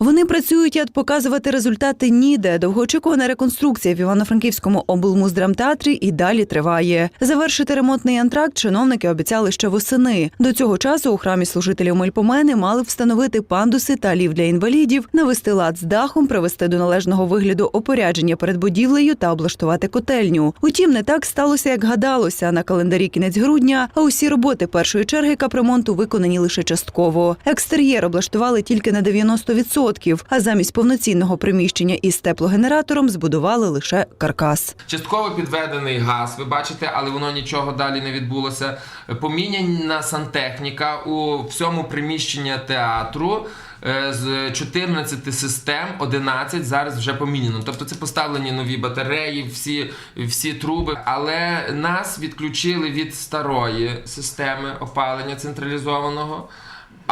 Вони працюють, а показувати результати ніде. Довгоочікувана реконструкція в Івано-Франківському облмуздрамтеатрі і далі триває. Завершити ремонтний антракт чиновники обіцяли ще восени. До цього часу у храмі служителів Мельпомени мали встановити пандуси та лів для інвалідів, навести лад з дахом, привести до належного вигляду опорядження перед будівлею та облаштувати котельню. Утім, не так сталося, як гадалося. На календарі кінець грудня, а усі роботи першої черги капремонту виконані лише частково. Екстер'єр облаштували тільки на 90%, а замість повноцінного приміщення із теплогенератором збудували лише каркас. Частково підведений газ, ви бачите, але воно нічого далі не відбулося. Поміняна сантехніка у всьому приміщенні театру. е, З 14 систем 11 зараз вже поміняно. Тобто це поставлені нові батареї, всі, всі труби. Але нас відключили від старої системи опалення централізованого.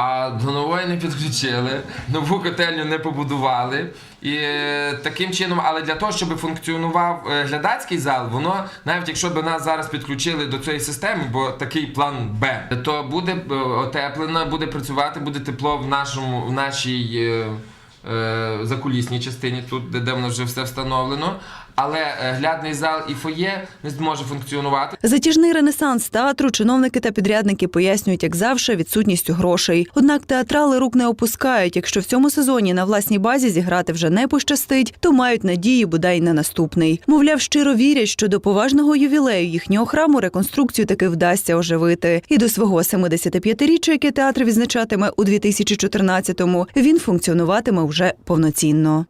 А до нової не підключили, нову котельню не побудували. І е, таким чином, але для того, щоб функціонував е, глядацький зал, воно навіть якщо б нас зараз підключили до цієї системи, бо такий план Б, то буде е, отеплено, буде працювати, буде тепло в нашому в нашій закулісній частині, тут де, воно вже все встановлено. Але е, глядний зал і фоє не зможе функціонувати. Затяжний ренесанс театру чиновники та підрядники пояснюють, як завжди, відсутністю грошей. Однак театрали рук не опускають. Якщо в цьому сезоні на власній базі зіграти вже не пощастить, то мають надії бодай на наступний. Мовляв, щиро вірять, що до поважного ювілею їхнього храму реконструкцію таки вдасться оживити. І до свого 75-річчя, яке театр відзначатиме у 2014-му, він функціонуватиме вже повноцінно.